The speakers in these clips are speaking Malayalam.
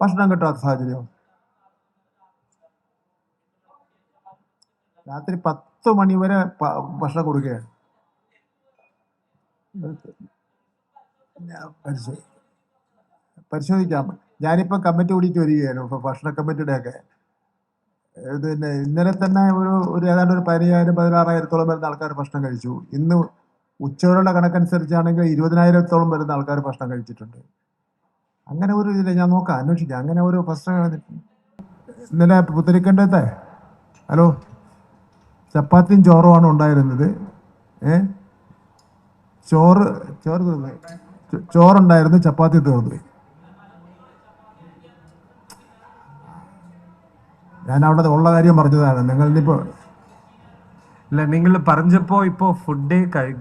ഭക്ഷണം കിട്ടാത്ത സാഹചര്യം. രാത്രി പത്ത് മണി വരെ ഭക്ഷണം കൊടുക്കുകയാണ്. പരിശോധിക്കാം. ഞാനിപ്പോൾ കമ്മിറ്റി കൂടിയിട്ട് വരികയാണ്. ഇപ്പോൾ ഭക്ഷണ കമ്മിറ്റിയുടെ ഒക്കെ പിന്നെ ഇന്നലെ തന്നെ ഒരു ഒരു ഏതാണ്ട് ഒരു പതിനയ്യായിരം പതിനാറായിരത്തോളം വരുന്ന ആൾക്കാർ ഭക്ഷണം കഴിച്ചു. ഇന്ന് ഉച്ചവരെയുള്ള കണക്കനുസരിച്ചാണെങ്കിൽ ഇരുപതിനായിരത്തോളം വരുന്ന ആൾക്കാർ ഭക്ഷണം കഴിച്ചിട്ടുണ്ട്. അങ്ങനെ ഒരു ഇതില്ല. ഞാൻ നോക്കാം. അന്വേഷിക്കാം. അങ്ങനെ ഒരു പ്രശ്നം ഇന്നലെ പുത്തരിക്കണ്ടത്തെ? ഹലോ? ചപ്പാത്തിയും ചോറുമാണ് ഉണ്ടായിരുന്നത്. ഏ? ചോറ് ചോറ് തീർന്നു. ചോറുണ്ടായിരുന്നു. ചപ്പാത്തി തീർന്നു. ഞാൻ അവിടെ ഉള്ള കാര്യം പറഞ്ഞതാണ്. നിങ്ങൾ ഇനിയിപ്പോ ഇല്ല നിങ്ങൾ പറഞ്ഞപ്പോ ഇപ്പോ ഫുഡ്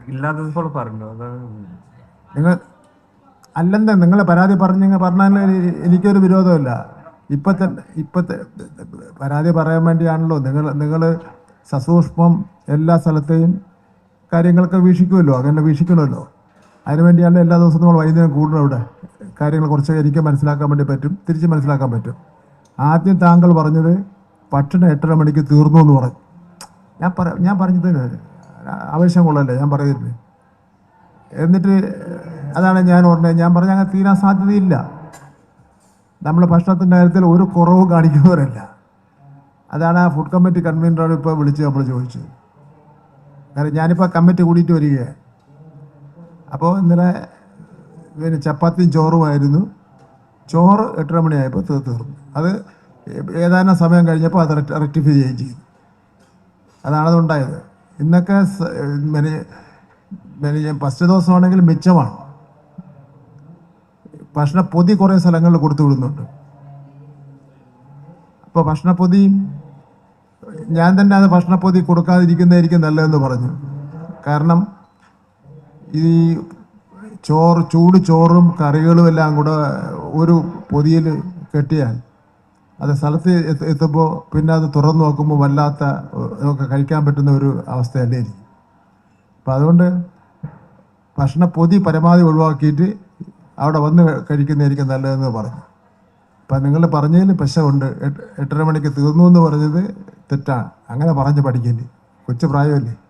ഇല്ലാത്തപ്പോൾ പറഞ്ഞു? അതാണ് നിങ്ങൾ അല്ലെന്ന് നിങ്ങൾ പരാതി പറഞ്ഞു പറഞ്ഞാൽ എനിക്കൊരു വിരോധമില്ല. ഇപ്പത്തെ ഇപ്പത്തെ പരാതി പറയാൻ വേണ്ടിയാണല്ലോ നിങ്ങൾ നിങ്ങൾ സസൂക്ഷ്മം എല്ലാ സ്ഥലത്തെയും കാര്യങ്ങളൊക്കെ വീക്ഷിക്കുമല്ലോ അങ്ങനെ വീക്ഷിക്കണമല്ലോ. അതിനുവേണ്ടിയാണ് എല്ലാ ദിവസവും നമ്മൾ വൈകുന്നേരം കൂടുതൽ അവിടെ കാര്യങ്ങൾ കുറച്ച് എനിക്ക് മനസ്സിലാക്കാൻ വേണ്ടി പറ്റും തിരിച്ച് മനസ്സിലാക്കാൻ പറ്റും. ആദ്യം താങ്കൾ പറഞ്ഞത് ഭക്ഷണം എട്ടര മണിക്ക് തീർന്നു എന്ന് പറഞ്ഞു ഞാൻ പറ ഞാൻ പറഞ്ഞത് ആവശ്യം കൊള്ളല്ലേ ഞാൻ പറയുന്നില്ലേ എന്നിട്ട് അതാണ് ഞാൻ ഓർമ്മയത് ഞാൻ പറഞ്ഞ അങ്ങനെ തീരാൻ സാധ്യതയില്ല. നമ്മൾ ഭക്ഷണത്തിന്റെ കാര്യത്തിൽ ഒരു കുറവും കാണിക്കുന്നവരല്ല. അതാണ് ആ ഫുഡ് കമ്മിറ്റി കൺവീനറോട് ഇപ്പോൾ വിളിച്ച് നമ്മൾ ചോദിച്ചത്. കാരണം ഞാനിപ്പോൾ കമ്മിറ്റി കൂടിയിട്ട് വരികയാണ് അപ്പോൾ ഇന്നലെ പിന്നെ ചപ്പാത്തിയും ചോറുമായിരുന്നു ചോറ് എട്ടര മണിയായപ്പോൾ തീർന്നു. അത് ഏതാനും സമയം കഴിഞ്ഞപ്പോൾ അത് റെക്ടിഫൈ ചെയ്യുകയും ചെയ്തു. അതാണതുണ്ടായത് ഇന്നൊക്കെ മെന- ഫസ്റ്റ് ദിവസമാണെങ്കിൽ മിച്ചമാണ്. ഭക്ഷണപ്പൊതി കുറേ സ്ഥലങ്ങളിൽ കൊടുത്തു വിടുന്നുണ്ട്. അപ്പോൾ ഭക്ഷണപ്പൊതി ഞാൻ തന്നെ അത് ഭക്ഷണപ്പൊതി കൊടുക്കാതിരിക്കുന്നതായിരിക്കും നല്ലതെന്ന് പറഞ്ഞു. കാരണം ഈ ചോറ് ചൂട് ചോറും കറികളും എല്ലാം കൂടെ ഒരു പൊതിയിൽ കെട്ടിയാൽ അത് സ്ഥലത്ത് എത്തുമ്പോൾ പിന്നെ അത് തുറന്നു നോക്കുമ്പോൾ വല്ലാത്ത ഒക്കെ കഴിക്കാൻ പറ്റുന്ന ഒരു അവസ്ഥയല്ലേ അപ്പം അതുകൊണ്ട് ഭക്ഷണപ്പൊതി പൊതി പരമാവധി ഒഴിവാക്കിയിട്ട് അവിടെ വന്ന് കഴിക്കുന്നതായിരിക്കും നല്ലതെന്ന് പറഞ്ഞു. അപ്പം നിങ്ങൾ പറഞ്ഞതിന് പശമുണ്ട് എട്ട് എട്ടര മണിക്ക് തീർന്നു എന്ന് പറഞ്ഞത് തെറ്റാണ്. അങ്ങനെ പറഞ്ഞ് പഠിക്കല്ലേ. കൊച്ചു പ്രായമല്ലേ?